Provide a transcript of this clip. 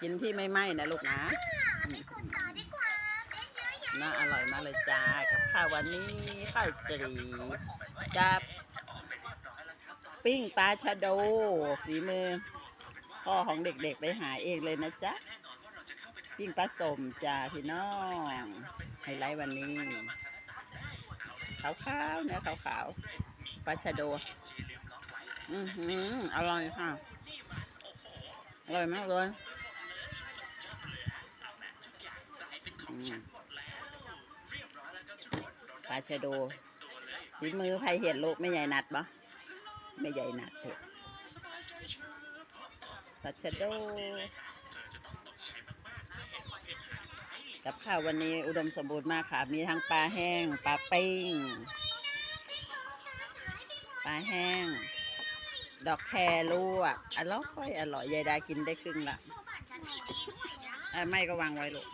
กินที่ไม่ไหม้นะลูกนะอืมน่าอร่อยมากเลยจ้ากับข้าววันนี้ข้าวจีกับปิ้งปลาชะโดฝีมือพ่อของเด็กๆไปหาเองเลยนะจ๊ะปิ้งปลาสมจ้าพี่น้องไฮไลท์วันนี้ขาวๆเนื้อขาวๆปลาชะโด อือหืออร่อยค่ะ อร่อยมากเลยปลาชะโดฝีมือใครเห็นลูกไม่ใหญ่นัดปะไม่ใหญ่นัดเถอะปลาชะโด กับข้าววันนี้อุดมสมบูรณ์มากค่ะ มีทั้งปลาแห้ง ปลาปิ้ง ปลาแห้ง ดอกแครลวกอร่อยอร่อยยายดากินได้ครึ่งละไม่ก็วางไว้ลูก